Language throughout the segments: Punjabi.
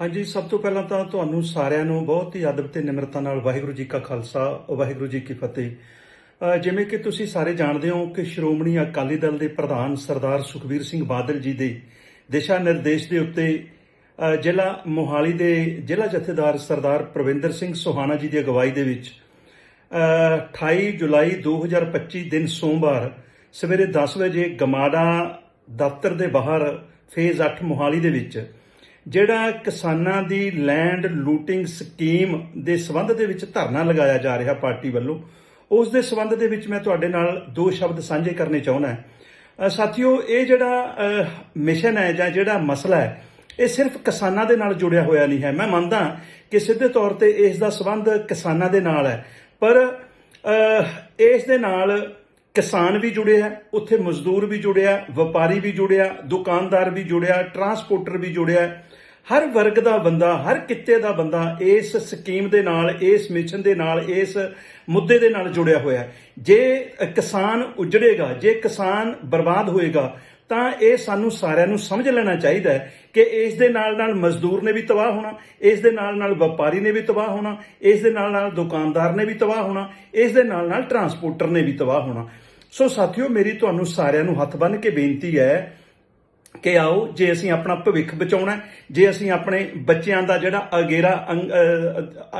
ਹਾਂਜੀ ਸਭ ਤੋਂ ਪਹਿਲਾਂ ਤਾਂ ਤੁਹਾਨੂੰ ਸਾਰਿਆਂ ਨੂੰ ਬਹੁਤ ਹੀ ਅਦਬ ਤੇ ਨਿਮਰਤਾ ਨਾਲ ਵਾਹਿਗੁਰੂ ਜੀ ਕਾ ਖਾਲਸਾ ਵਾਹਿਗੁਰੂ ਜੀ ਕੀ ਫਤਿਹ। ਜਿਵੇਂ ਕਿ ਤੁਸੀਂ ਸਾਰੇ ਜਾਣਦੇ ਹੋ ਕਿ ਸ਼੍ਰੋਮਣੀ ਅਕਾਲੀ ਦਲ ਦੇ ਪ੍ਰਧਾਨ ਸਰਦਾਰ ਸੁਖਬੀਰ ਸਿੰਘ ਬਾਦਲ ਜੀ ਦੇ ਦਿਸ਼ਾ ਨਿਰਦੇਸ਼ ਦੇ ਉੱਤੇ ਜ਼ਿਲ੍ਹਾ ਮੋਹਾਲੀ ਦੇ ਜ਼ਿਲ੍ਹਾ ਜਥੇਦਾਰ ਸਰਦਾਰ ਪ੍ਰਵਿੰਦਰ ਸਿੰਘ ਸੋਹਾਣਾ ਜੀ ਦੀ ਅਗਵਾਈ ਦੇ ਵਿੱਚ ਅ, 28 ਜੁਲਾਈ 2025 ਦਿਨ ਸੋਮਵਾਰ ਸਵੇਰੇ 10 ਵਜੇ ਗਮਾਡਾ ਦਫ਼ਤਰ ਦੇ ਬਾਹਰ ਫੇਜ਼ 8 ਮੋਹਾਲੀ ਦੇ ਵਿੱਚ ਜਿਹੜਾ ਕਿਸਾਨਾਂ ਦੀ ਲੈਂਡ ਲੂਟਿੰਗ ਸਕੀਮ ਦੇ ਸਬੰਧ ਦੇ ਵਿੱਚ ਧਰਨਾ ਲਗਾਇਆ ਜਾ ਰਿਹਾ ਪਾਰਟੀ ਵੱਲੋਂ, ਉਸ ਦੇ ਸਬੰਧ ਦੇ ਵਿੱਚ ਮੈਂ ਤੁਹਾਡੇ ਨਾਲ ਦੋ ਸ਼ਬਦ ਸਾਂਝੇ ਕਰਨੇ ਚਾਹੁੰਦਾ ਹਾਂ। ਸਾਥੀਓ, ਇਹ ਜਿਹੜਾ ਮਿਸ਼ਨ ਹੈ ਜਾਂ ਜਿਹੜਾ ਮਸਲਾ ਹੈ, ਇਹ ਸਿਰਫ ਕਿਸਾਨਾਂ ਦੇ ਨਾਲ ਜੁੜਿਆ ਹੋਇਆ ਨਹੀਂ ਹੈ। ਮੈਂ ਮੰਨਦਾ ਕਿ ਸਿੱਧੇ ਤੌਰ ਤੇ ਇਸ ਦਾ ਸਬੰਧ ਕਿਸਾਨਾਂ ਦੇ ਨਾਲ ਹੈ, ਪਰ ਇਸ ਦੇ ਨਾਲ ਕਿਸਾਨ ਵੀ ਜੁੜਿਆ ਉੱਥੇ ਮਜ਼ਦੂਰ ਵੀ ਜੁੜਿਆ ਵਪਾਰੀ ਵੀ ਜੁੜਿਆ ਦੁਕਾਨਦਾਰ ਵੀ ਜੁੜਿਆ ਟਰਾਂਸਪੋਰਟਰ ਵੀ ਜੁੜਿਆ ਹਰ ਵਰਗ ਦਾ ਬੰਦਾ, ਹਰ ਕਿੱਤੇ ਦਾ ਬੰਦਾ ਇਸ ਸਕੀਮ ਦੇ ਨਾਲ, ਇਸ ਮਿਸ਼ਨ ਦੇ ਨਾਲ, ਇਸ ਮੁੱਦੇ ਦੇ ਨਾਲ ਜੁੜਿਆ ਹੋਇਆ ਹੈ। ਜੇ ਕਿਸਾਨ ਉਜੜੇਗਾ, ਜੇ ਕਿਸਾਨ ਬਰਬਾਦ ਹੋਏਗਾ, ਤਾਂ ਇਹ ਸਾਨੂੰ ਸਾਰਿਆਂ ਨੂੰ ਸਮਝ ਲੈਣਾ ਚਾਹੀਦਾ ਹੈ ਕਿ ਇਸ ਦੇ ਨਾਲ ਨਾਲ ਮਜ਼ਦੂਰ ਨੇ ਵੀ ਤਬਾਹ ਹੋਣਾ, ਇਸ ਦੇ ਨਾਲ ਨਾਲ ਵਪਾਰੀ ਨੇ ਵੀ ਤਬਾਹ ਹੋਣਾ, ਇਸ ਦੇ ਨਾਲ ਨਾਲ ਦੁਕਾਨਦਾਰ ਨੇ ਵੀ ਤਬਾਹ ਹੋਣਾ, ਇਸ ਦੇ ਨਾਲ ਨਾਲ ਟਰਾਂਸਪੋਰਟਰ ਨੇ ਵੀ ਤਬਾਹ ਹੋਣਾ। ਸੋ ਸਾਥੀਓ, ਮੇਰੀ ਤੁਹਾਨੂੰ ਸਾਰਿਆਂ ਨੂੰ ਹੱਥ ਬੰਨ੍ਹ ਕੇ ਬੇਨਤੀ ਹੈ ਕਿ ਆਓ, ਜੇ ਅਸੀਂ ਆਪਣਾ ਭਵਿੱਖ ਬਚਾਉਣਾ ਜੇ ਅਸੀਂ ਆਪਣੇ ਬੱਚਿਆਂ ਦਾ ਜਿਹੜਾ ਅਗੇਰਾ ਅੰਗ-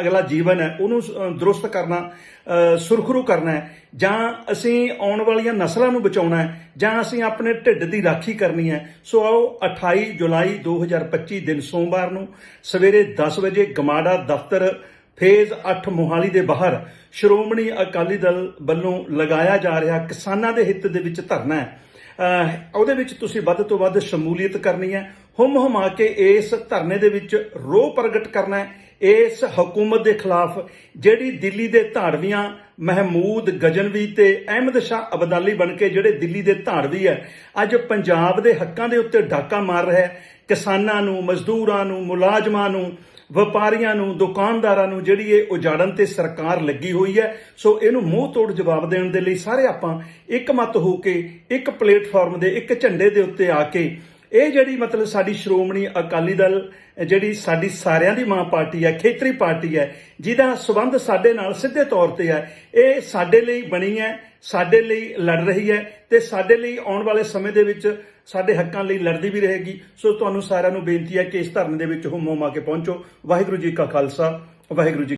ਅਗਲਾ ਜੀਵਨ ਹੈ, ਉਹਨੂੰ ਦਰੁਸਤ ਕਰਨਾ, ਅਹ, ਸੁਰਖਰੂ ਕਰਨਾ ਹੈ, ਜਾਂ ਅਸੀਂ ਆਉਣ ਵਾਲੀਆਂ ਨਸਲਾਂ ਨੂੰ ਬਚਾਉਣਾ ਹੈ, ਜਾਂ ਅਸੀਂ ਆਪਣੇ ਢਿੱਡ ਦੀ ਰਾਖੀ ਕਰਨੀ ਹੈ, ਸੋ ਆਓ 28 ਜੁਲਾਈ 2025 ਦਿਨ ਸੋਮਵਾਰ ਨੂੰ ਸਵੇਰੇ 10 ਵਜੇ ਗਮਾੜਾ ਦਫ਼ਤਰ ਫੇਜ਼ 8 ਮੋਹਾਲੀ ਦੇ ਬਾਹਰ ਸ਼੍ਰੋਮਣੀ ਅਕਾਲੀ ਦਲ ਵੱਲੋਂ ਲਗਾਇਆ ਜਾ ਰਿਹਾ ਕਿਸਾਨਾਂ ਦੇ ਹਿੱਤ ਦੇ ਵਿੱਚ ਧਰਨਾ ਹੈ। ਉਹਦੇ ਵਿੱਚ ਤੁਸੀਂ ਵੱਧ ਤੋਂ ਵੱਧ ਸ਼ਮੂਲੀਅਤ ਕਰਨੀ ਹੈ। ਹੁਮ ਹੁਮਾ ਕੇ ਇਸ ਧਰਨੇ ਦੇ ਵਿੱਚ ਰੋਹ ਪ੍ਰਗਟ ਕਰਨਾ ਹੈ। ਇਸ ਹਕੂਮਤ ਦੇ ਖਿਲਾਫ ਜਿਹੜੀ ਦਿੱਲੀ ਦੇ ਧਾੜਵੀਆਂ ਮਹਿਮੂਦ ਗਜਨਵੀ ਤੇ ਅਹਿਮਦ ਸ਼ਾਹ ਅਬਦਾਲੀ ਬਣ ਕੇ ਜਿਹੜੇ ਦਿੱਲੀ ਦੇ ਧਾੜਵੀ ਹੈ, ਅੱਜ ਪੰਜਾਬ ਦੇ ਹੱਕਾਂ ਦੇ ਉੱਤੇ ਡਾਕਾ ਮਾਰ ਰਿਹਾ ਹੈ। ਕਿਸਾਨਾਂ ਨੂੰ, ਮਜ਼ਦੂਰਾਂ ਨੂੰ, ਮੁਲਾਜ਼ਮਾਂ ਨੂੰ ਵਪਾਰੀਆਂ ਨੂੰ, ਦੁਕਾਨਦਾਰਾਂ ਨੂੰ ਜਿਹੜੀ ਇਹ ਉਜਾੜਨ ਤੇ ਸਰਕਾਰ ਲੱਗੀ ਹੋਈ ਹੈ, ਸੋ ਇਹਨੂੰ ਮੂੰਹ ਤੋੜ ਜਵਾਬ ਦੇਣ ਦੇ ਲਈ ਸਾਰੇ ਆਪਾਂ ਇੱਕ ਇੱਕਮਤ ਹੋ ਕੇ ਇੱਕ ਪਲੇਟਫਾਰਮ ਦੇ, ਇੱਕ ਝੰਡੇ ਦੇ ਉੱਤੇ ਆ ਕੇ ਇਹ ਜਿਹੜੀ ਮਤਲਬ ਸਾਡੀ ਸ਼੍ਰੋਮਣੀ ਅਕਾਲੀ ਦਲ, ਜਿਹੜੀ ਸਾਡੀ ਸਾਰਿਆਂ ਦੀ ਮਾਂ ਪਾਰਟੀ ਹੈ, ਖੇਤਰੀ ਪਾਰਟੀ ਹੈ, ਜਿਹਦਾ ਸਬੰਧ ਸਾਡੇ ਨਾਲ ਸਿੱਧੇ ਤੌਰ ਤੇ ਹੈ, ਇਹ ਸਾਡੇ ਲਈ ਬਣੀ ਹੈ, ਸਾਡੇ ਲਈ ਲੜ ਰਹੀ ਹੈ ਤੇ ਸਾਡੇ ਲਈ ਆਉਣ ਵਾਲੇ ਸਮੇਂ ਦੇ ਵਿੱਚ ਸਾਡੇ ਹੱਕਾਂ ਲਈ ਲੜਦੀ ਵੀ ਰਹੇਗੀ। ਸੋ ਤੁਹਾਨੂੰ ਸਾਰਿਆਂ ਨੂੰ ਬੇਨਤੀ ਹੈ ਕਿ ਇਸ ਧਰਨੇ ਦੇ ਵਿੱਚ ਹੁਮ ਹੁਮਾ ਕੇ ਪਹੁੰਚੋ। ਵਾਹਿਗੁਰੂ ਜੀ ਕਾ ਖਾਲਸਾ, ਵਾਹਿਗੁਰੂ ਜੀ